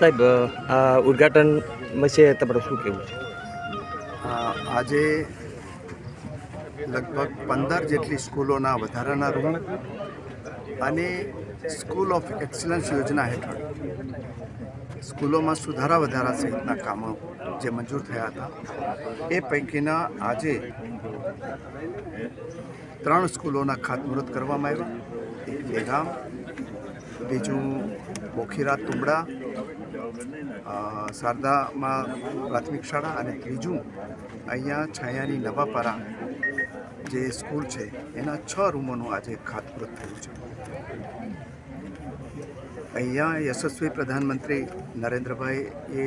સાહેબ આ ઉદ્ઘાટન વિશે તમારું શું કહેવું છે? આજે લગભગ પંદર જેટલી સ્કૂલોના વધારાના રૂમ અને સ્કૂલ ઓફ એક્સલન્સ યોજના હેઠળ સ્કૂલોમાં સુધારા વધારા સહિતના કામો જે મંજૂર થયા હતા, એ પૈકીના આજે ત્રણ સ્કૂલોના ખાતમુહૂર્ત કરવામાં આવ્યા. એક લેગામ બીજું બોખીરા તુંબડા શારદામાં પ્રાથમિક શાળા અને ત્રીજું અહીંયા છાયાની નવાપારા જે સ્કૂલ છે, એના છ રૂમોનું આજે ખાતમુહૂર્ત થયું છે. અહીંયા યશસ્વી પ્રધાનમંત્રી નરેન્દ્રભાઈ એ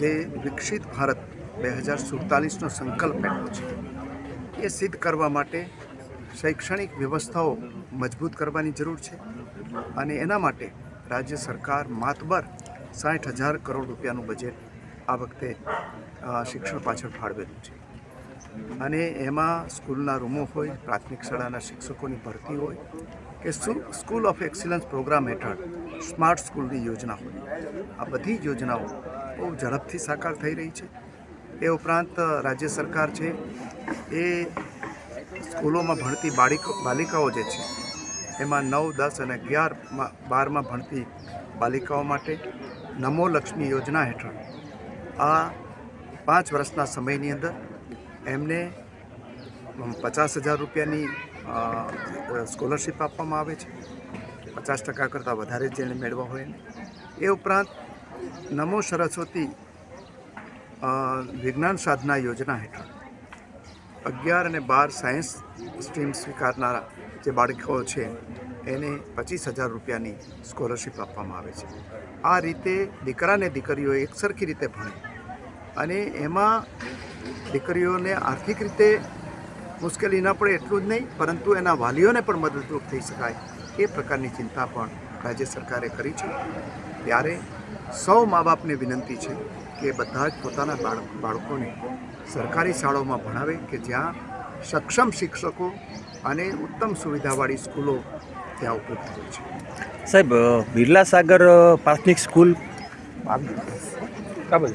જે વિકસિત ભારત બે હજાર સુડતાલીસનો સંકલ્પ આપ્યો છે, એ સિદ્ધ કરવા માટે શૈક્ષણિક વ્યવસ્થાઓ મજબૂત કરવાની જરૂર છે અને એના માટે રાજ્ય સરકાર માતબર સાઠ હજાર કરોડ રૂપિયાનું બજેટ આ વખતે શિક્ષણ પાછળ ફાળવેલું છે. અને એમાં સ્કૂલના રૂમો હોય, પ્રાથમિક શાળાના શિક્ષકોની ભરતી હોય કે સ્કૂ- સ્કૂલ ઓફ એક્સિલન્સ પ્રોગ્રામ હેઠળ સ્માર્ટ સ્કૂલની યોજના હોય. આ બધી યોજનાઓ બહુ ઝડપથી સાકાર થઈ રહી છે. એ ઉપરાંત રાજ્ય સરકાર છે, એ સ્કૂલોમાં ભણતી બાળીકો, બાલિકાઓ જે છે, એમાં નવ, દસ અને અગિયારમાં, બારમાં ભણતી બાલિકાઓ માટે નમો લક્ષ્મી યોજના હેઠળ આ પાંચ વર્ષના સમયની અંદર એમને પચાસ હજાર રૂપિયાની સ્કોલરશીપ આપવામાં આવે છે. પચાસ ટકા કરતાં વધારે જેને મેળવા હોય એ ઉપરાંત નમો સરસ્વતી વિજ્ઞાન સાધના યોજના હેઠળ અગિયાર અને બાર સાયન્સ સ્ટ્રીમ સ્વીકારનારા જે બાળકો છે, એને પચીસ હજાર રૂપિયાની સ્કોલરશિપ આપવામાં આવે છે. આ રીતે દીકરાને દીકરીઓ એકસરખી રીતે ભણે અને એમાં દીકરીઓને આર્થિક રીતે મુશ્કેલી ન પડે એટલું જ નહીં, પરંતુ એના વાલીઓને પણ મદદરૂપ થઈ શકાય એ પ્રકારની ચિંતા પણ રાજ્ય સરકારે કરી છે. ત્યારે સૌ મા બાપને વિનંતી છે કે બધા જ પોતાના બાળ બાળકોને સરકારી શાળાઓમાં ભણાવે કે જ્યાં સક્ષમ શિક્ષકો અને ઉત્તમ સુવિધાવાળી સ્કૂલો ત્યાં ઉપલબ્ધ હોય છે. સાહેબ બિરલા સાગર પ્રાથમિક સ્કૂલ કાબલ.